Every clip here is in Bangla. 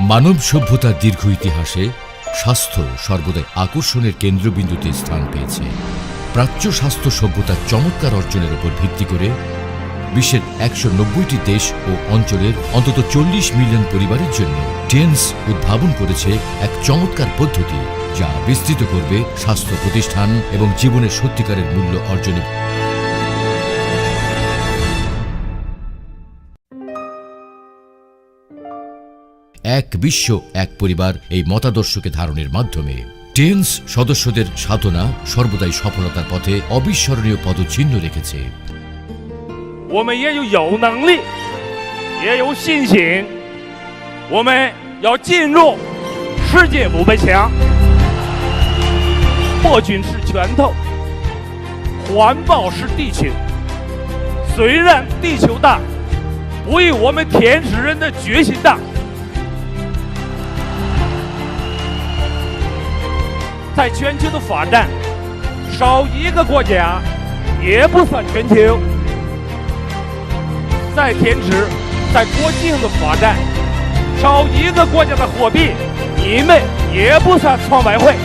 মানব সভ্যতার দীর্ঘ ইতিহাসে স্বাস্থ্য সর্বদাই আকর্ষণের কেন্দ্রবিন্দুতে স্থান পেয়েছে। প্রাচ্য স্বাস্থ্য সভ্যতার চমৎকার অর্জনের উপর ভিত্তি করে বিশ্বের একশো নব্বইটি দেশ ও অঞ্চলের অন্তত চল্লিশ মিলিয়ন পরিবারের জন্য টেন্স উদ্ভাবন করেছে এক চমৎকার পদ্ধতি যা বিস্তৃত করবে স্বাস্থ্য প্রতিষ্ঠান এবং জীবনের সত্যিকারের মূল্য অর্জনে এক বিশ্ব এক পরিবার এই মতাদর্শকে ধারণের মাধ্যমে টেন্স সদস্যদের সাধনা সর্বদাই সফলতার পথে অবিস্মরণীয় পদচিহ্ন রেখেছে 我们也有有能力，也有信心，我 在全球的发展，少一个国家也不算全球。在天池，在国际上的发展，少一个国家的货币，你们也不算创外汇。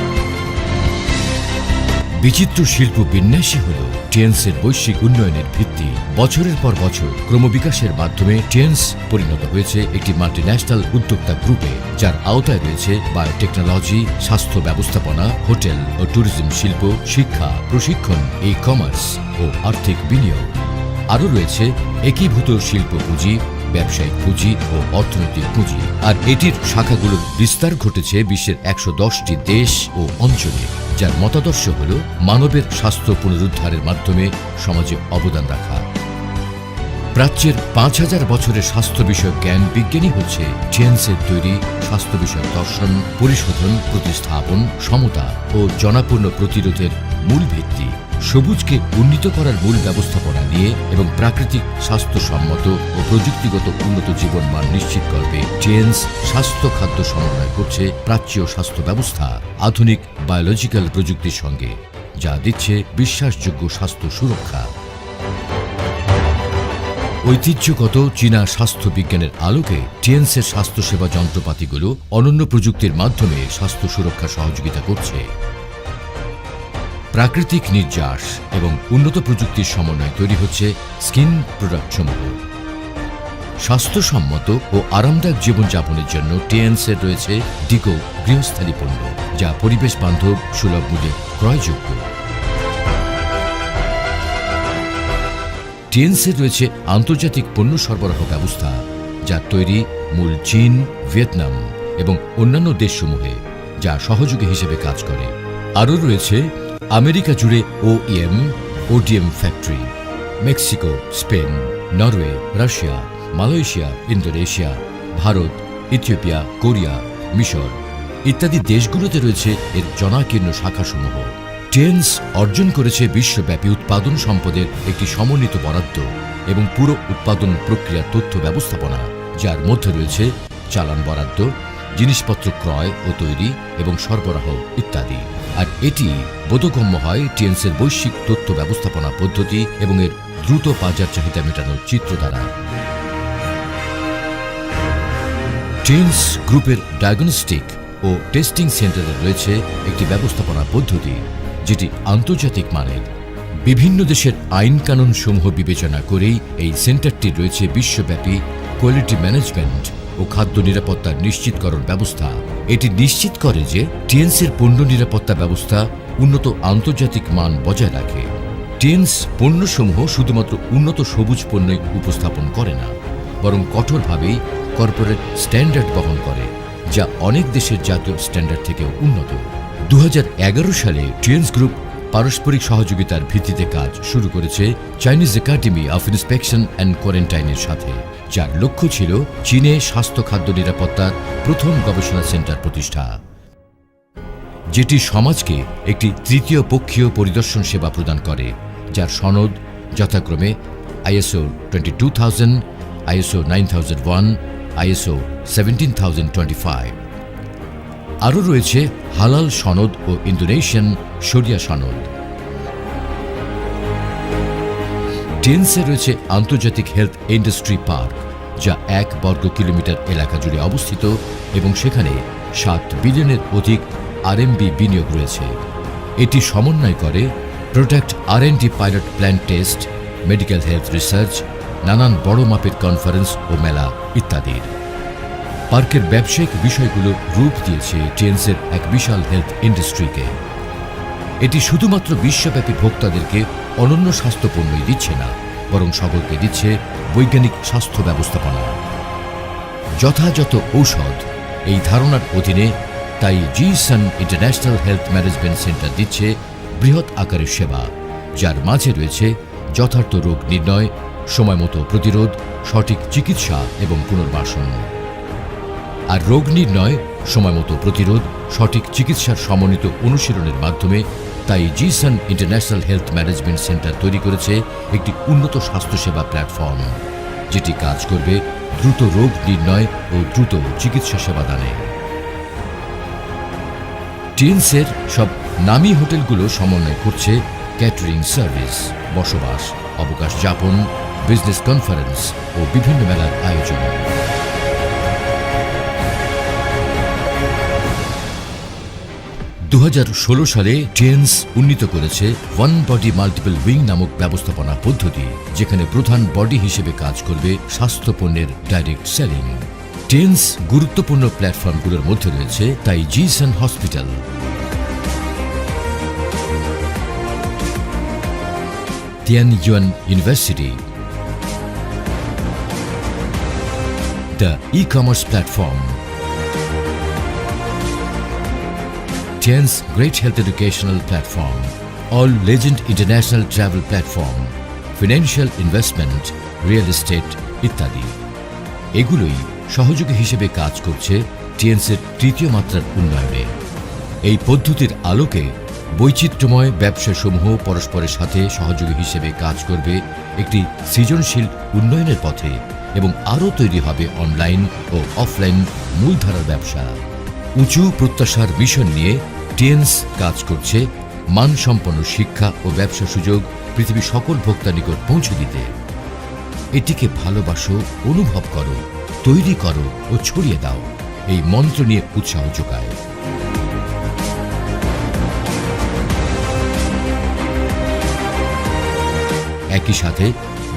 বিচিত্র শিল্প বিন্যাসই হল টেন্সের বৈশ্বিক উন্নয়নের ভিত্তি বছরের পর বছর ক্রমবিকাশের মাধ্যমে টেন্স পরিণত হয়েছে একটি মাল্টিন্যাশনাল উদ্যোক্তা গ্রুপে যার আওতায় রয়েছে বায়োটেকনোলজি স্বাস্থ্য ব্যবস্থাপনা, হোটেল ও ট্যুরিজম শিল্প, শিক্ষা, প্রশিক্ষণ ই কমার্স ও আর্থিক বিনিয়োগ। আরও রয়েছে একীভূত শিল্প পুঁজি, ব্যবসায়িক পুঁজি ও অর্থনৈতিক পুঁজি। আর এটির শাখাগুলোর বিস্তার ঘটেছে বিশ্বের একশো দশটি দেশ ও অঞ্চলে, যার মতাদর্শ হল মানবের স্বাস্থ্য পুনরুদ্ধারের মাধ্যমে সমাজে অবদান রাখা। প্রাচ্যের পাঁচ হাজার বছরের স্বাস্থ্য বিষয়ক জ্ঞান বিজ্ঞানী হচ্ছে জেন্সের তৈরি স্বাস্থ্য বিষয়ক দর্শন, পরিশোধন, প্রতিস্থাপন, সমতা ও জনাপূর্ণ প্রতিরোধের মূল ভিত্তি। সবুজকে উন্নীত করার মূল ব্যবস্থাপনা নিয়ে এবং প্রাকৃতিক স্বাস্থ্যসম্মত ও প্রযুক্তিগত উন্নত জীবন মান নিশ্চিত করবে জেন্স স্বাস্থ্য খাদ্য সমন্বয় করছে প্রাচ্য স্বাস্থ্য ব্যবস্থা আধুনিক বায়োলজিক্যাল প্রযুক্তির সঙ্গে, যা দিচ্ছে বিশ্বাসযোগ্য স্বাস্থ্য সুরক্ষা। ঐতিহ্যগত চীনা স্বাস্থ্য বিজ্ঞানের আলোকে টিএনসের স্বাস্থ্যসেবা যন্ত্রপাতিগুলো অনন্য প্রযুক্তির মাধ্যমে স্বাস্থ্য সুরক্ষা সহযোগিতা করছে। প্রাকৃতিক নির্যাস এবং উন্নত প্রযুক্তির সমন্বয়ে তৈরি হচ্ছে স্কিন প্রোডাক্টসমূহ স্বাস্থ্যসম্মত ও আরামদায়ক জীবনযাপনের জন্য টিএনসের রয়েছে ডিকো গৃহস্থালী পণ্য, যা পরিবেশ বান্ধব সুলভ মূল্যে ক্রয়যোগ্য। টিএনসের রয়েছে আন্তর্জাতিক পণ্য সরবরাহ ব্যবস্থা, যা তৈরি মূল চীন, ভিয়েতনাম এবং অন্যান্য দেশসমূহে, যা সহযোগী হিসেবে কাজ করে। আরও রয়েছে আমেরিকা জুড়ে OEM ODM factory Mexico, Spain, Norway, Russia, Malaysia, Indonesia, Bharat, Ethiopia, Korea, মিশর ইত্যাদি দেশগুলোতে রয়েছে এর জনাকীর্ণ শাখাসমূহ। টেন্স অর্জন করেছে বিশ্বব্যাপী উৎপাদন সম্পদের একটি সমন্বিত বরাদ্দ এবং পুরো উৎপাদন প্রক্রিয়ার তথ্য ব্যবস্থাপনা, যার মধ্যে রয়েছে চালান বরাদ্দ, জিনিসপত্র ক্রয় ও তৈরি এবং সরবরাহ ইত্যাদি। আর এটি বোধগম্য হয় টিএনসের বৈশ্বিক তথ্য ব্যবস্থাপনা পদ্ধতি এবং এর দ্রুত বাজার চাহিদা মেটানোর চিত্র দ্বারা টেন্স গ্রুপের ডায়াগনস্টিক ও টেস্টিং সেন্টারে রয়েছে একটি ব্যবস্থাপনা পদ্ধতি। যেটি আন্তর্জাতিক মানের। বিভিন্ন দেশের আইন কানুন সমূহ বিবেচনা করেই এই সেন্টারটি রয়েছে বিশ্বব্যাপী কোয়ালিটি ম্যানেজমেন্ট ও খাদ্য নিরাপত্তার নিশ্চিতকরণ ব্যবস্থা। এটি নিশ্চিত করে যে টিএনসির পণ্য নিরাপত্তা ব্যবস্থা উন্নত আন্তর্জাতিক মান বজায় রাখে। টেন্স পণ্যসমূহ শুধুমাত্র উন্নত সবুজ পণ্যই উপস্থাপন করে না, বরং কঠোরভাবেই কর্পোরেট স্ট্যান্ডার্ড বহন করে, যা অনেক দেশের জাতীয় স্ট্যান্ডার্ড থেকেও উন্নত। দু হাজার এগারো সালে টিএন্স গ্রুপ পারস্পরিক সহযোগিতার ভিত্তিতে কাজ শুরু করেছে Chinese academy of inspection and কোয়ারেন্টাইনের সাথে, যার লক্ষ্য ছিল চীনে স্বাস্থ্য খাদ্য নিরাপত্তার প্রথম গবেষণা সেন্টার প্রতিষ্ঠা। যেটি সমাজকে একটি তৃতীয় পক্ষীয় পরিদর্শন সেবা প্রদান করে, যার সনদ যথাক্রমে ISO twenty two thousand ISO nine thousand one ISO seventeen thousand twenty five আরও রয়েছে হালাল সনদ ও ইন্দোনেশিয়ান শরিয়া সনদ। টেন্সে রয়েছে আন্তর্জাতিক হেলথ ইন্ডাস্ট্রি পার্ক, যা এক বর্গ কিলোমিটার এলাকা জুড়ে অবস্থিত এবং সেখানে সাত বিলিয়নের অধিক আরএমবি বিনিয়োগ রয়েছে। এটি সমন্বয় করে প্রোডাক্ট আর pilot plan test, medical health research, নানান বড় মাপের কনফারেন্স ও মেলা ইত্যাদির। পার্কের ব্যবসায়িক বিষয়গুলো রূপ দিয়েছে টেন্সের এক বিশাল হেলথ ইন্ডাস্ট্রিকে। এটি শুধুমাত্র বিশ্বব্যাপী ভোক্তাদেরকে অনন্য স্বাস্থ্য পণ্যই দিচ্ছে না, বরং সকলকে দিচ্ছে বৈজ্ঞানিক স্বাস্থ্য ব্যবস্থাপনা। যথাযথ ঔষধ, এই ধারণার অধীনে Tai Ji San international health management centre দিচ্ছে বৃহৎ আকারের সেবা, যার মাঝে রয়েছে যথার্থ রোগ নির্ণয়, সময়মতো প্রতিরোধ, সঠিক চিকিৎসা এবং পুনর্বাসন। আর রোগ নির্ণয়, সময়মতো প্রতিরোধ, সঠিক চিকিৎসার সমন্বিত অনুশীলনের মাধ্যমে Tai Jisan international health management centre তৈরি করেছে একটি উন্নত স্বাস্থ্যসেবা প্ল্যাটফর্ম, যেটি কাজ করবে দ্রুত রোগ নির্ণয় ও দ্রুত চিকিৎসা সেবা দানে। টিএনসের সব নামী হোটেলগুলো সমন্বয় করছে ক্যাটারিং সার্ভিস, বসবাস, অবকাশ যাপন, বিজনেস কনফারেন্স ও বিভিন্ন মেলার আয়োজন। ষোলো সালে টেন্স উন্নীত করেছে ওয়ান বডি মাল্টিপল উইং নামক ব্যবস্থাপনা পদ্ধতি, যেখানে প্রধান বডি হিসেবে কাজ করবে স্বাস্থ্য পণ্যের ডাইরেক্ট সেলিং। টেন্স গুরুত্বপূর্ণ প্ল্যাটফর্মগুলোর মধ্যে রয়েছে Tai Jisan hospital Yuan university the e commerce Tian's Great Health Educational Platform, All Legend International Travel Platform, Financial Investment, Real Estate ইত্যাদি। এগুলোই সহযোগী হিসেবে কাজ করছে টিএনসের তৃতীয় মাত্রার উন্নয়নে। এই পদ্ধতির আলোকে বৈচিত্র্যময় ব্যবসাসমূহ পরস্পরের সাথে সহযোগী হিসেবে কাজ করবে একটি সৃজনশীল উন্নয়নের পথে এবং আরও তৈরি হবে অনলাইন ও অফলাইন মূলধারার ব্যবসা। উঁচু প্রত্যাশার মিশন নিয়ে টিএনস কাজ করছে, মানসম্পন্ন শিক্ষা ও ব্যবসা সুযোগ পৃথিবীর সকল ভোক্তা নিকট পৌঁছে দিতে। এটিকে ভালোবাসো, অনুভব করো, তৈরি করো ও ছড়িয়ে দাও, এই মন্ত্র নিয়ে উৎসাহ যোগায়। একই সাথে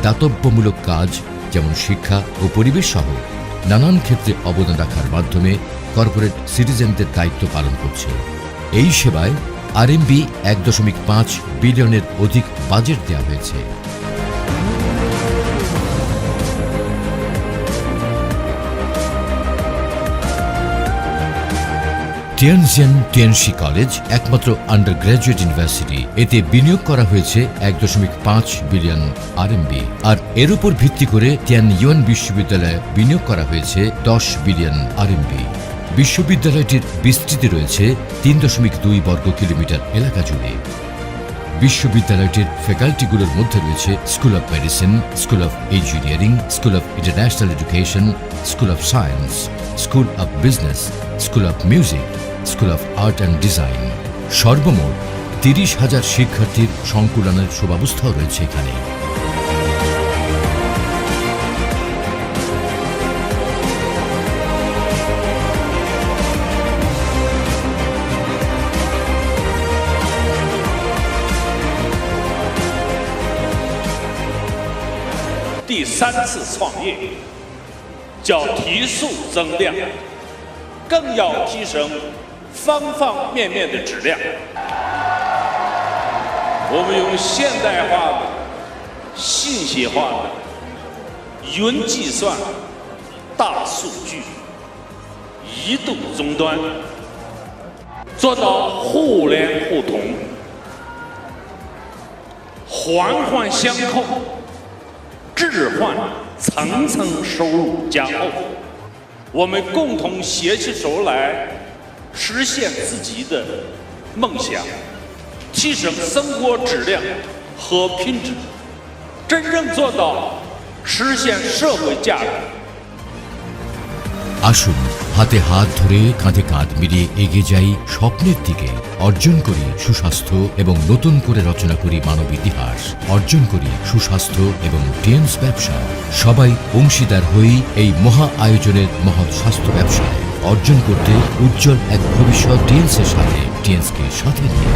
দাতব্যমূলক কাজ যেমন শিক্ষা ও পরিবেশ সহ নানান ক্ষেত্রে অবদান রাখার মাধ্যমে কর্পোরেট সিটিজেনদের দায়িত্ব পালন করছে। এই সেবায় আরএমবি এক দশমিক পাঁচ বিলিয়নের অধিক বাজেট দেওয়া হয়েছে। টিয়ানজিয়ান টিএনসি কলেজ, একমাত্র আন্ডার গ্র্যাজুয়েট ইউনিভার্সিটি, এতে বিনিয়োগ করা হয়েছে এক দশমিক পাঁচ বিলিয়ন আরএমবি। আর এর উপর ভিত্তি করে টিয়ান ইউএন বিশ্ববিদ্যালয়ে বিনিয়োগ করা হয়েছে দশ বিলিয়ন আরএমবি। বিশ্ববিদ্যালয়টির বিস্তৃতি রয়েছে তিন দশমিক দুই বর্গ কিলোমিটার এলাকা জুড়ে। বিশ্ববিদ্যালয়টির ফ্যাকাল্টিগুলোর মধ্যে রয়েছে school of medicine, school of engineering, school of international education, school of science, school of business, school of music, school of art and design. সর্বমোট তিরিশ হাজার শিক্ষার্থীর সংকুলনের সুব্যবস্থাও রয়েছে এখানে। 三次创业，叫提速增量，更要提升方方面面的质量。我们用现代化的、信息化的云计算、大数据、移动终端，做到互联互通、环环相扣。置换层层收入加厚，我们共同携起手来，实现自己的梦想，提升生活质量和品质，真正做到实现社会价值。 আসুন হাতে হাত ধরে কাঁধে কাঁধ মিলিয়ে এগিয়ে যাই স্বপ্নের দিকে। অর্জন করি সুস্বাস্থ্য এবং নতুন করে রচনা করি মানব ইতিহাস। অর্জন করি সুস্বাস্থ্য এবং টিএমস ব্যবসা। সবাই অংশীদার হই এই মহা আয়োজনের মহৎ স্বাস্থ্য ব্যবসায় অর্জন করতে উজ্জ্বল এক ভবিষ্যৎ টিএমস এর সাথে টিএমস কে সাথে নিয়ে।